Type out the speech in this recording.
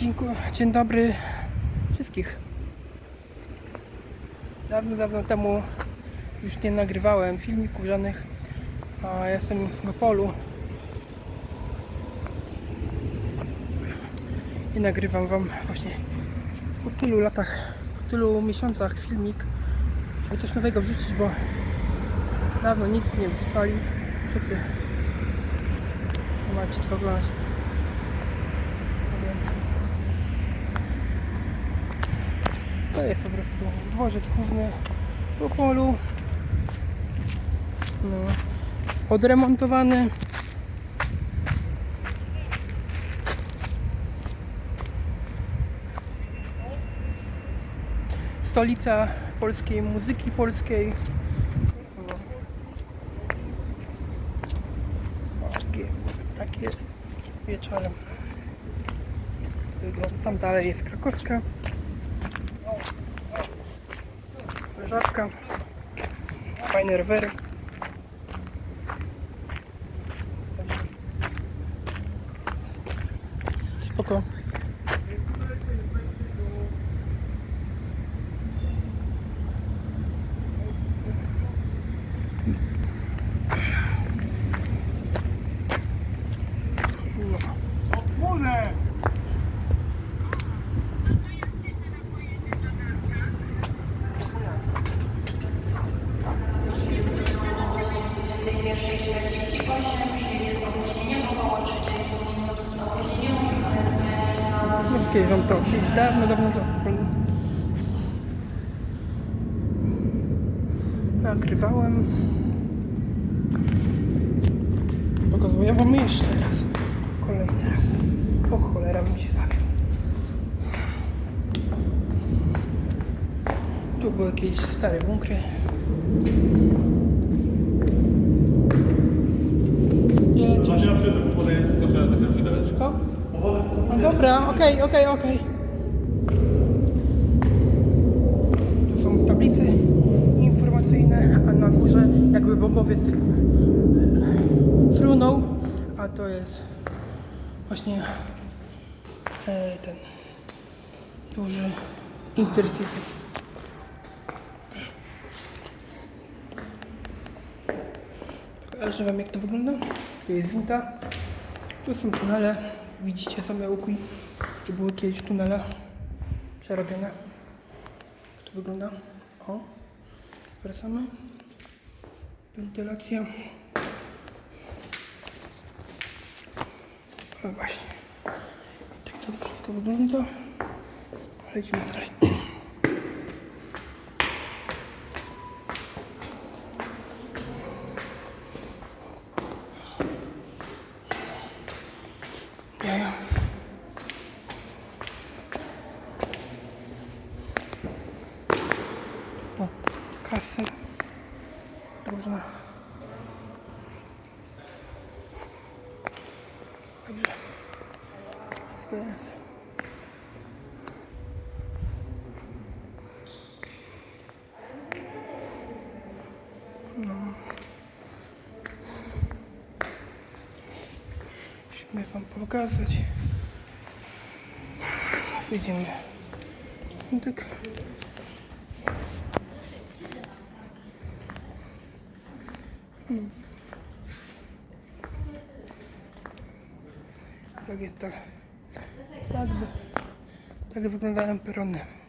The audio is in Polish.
Dziękuję. Dzień dobry wszystkich. Dawno, dawno temu już nie nagrywałem filmików żadnych, a jestem w Opolu i nagrywam wam właśnie po tylu latach, po tylu miesiącach filmik, żeby coś nowego wrzucić, bo dawno nic nie wrzucali. Wszyscy nie macie co oglądać. No więc To jest po prostu dworzec główny w Opolu. No, odremontowany. Stolica polskiej muzyki polskiej. Tak jest wieczorem. Wygląda. Tam dalej jest krakowska. Żabka. Fajne rowery. Spoko. Już kiedyś wam to, kiedyś dawno, dawno to nagrywałem. Pokazuję wam jeszcze raz. Kolejny raz. O cholera bym się zabił. Tu były jakieś stare bunkry. Dobra, okej, okej, okej. Tu są tablice informacyjne, a na górze jakby bombowiec frunął, a to jest właśnie e, ten duży Intercity. Pokażę wam jak to wygląda. Tu jest winda. Tu są tunele. Widzicie same łuki. Tu były kiedyś tunele przerobione. To wygląda? O. Wracamy. Wentylacja. No właśnie. Tak to wszystko wygląda. Lecimy dalej. Jaja. O, kasy podróżne. Także wszystko jest. No. Musimy wam tak. Hmm. Tak tak. Tak wyglądają perony.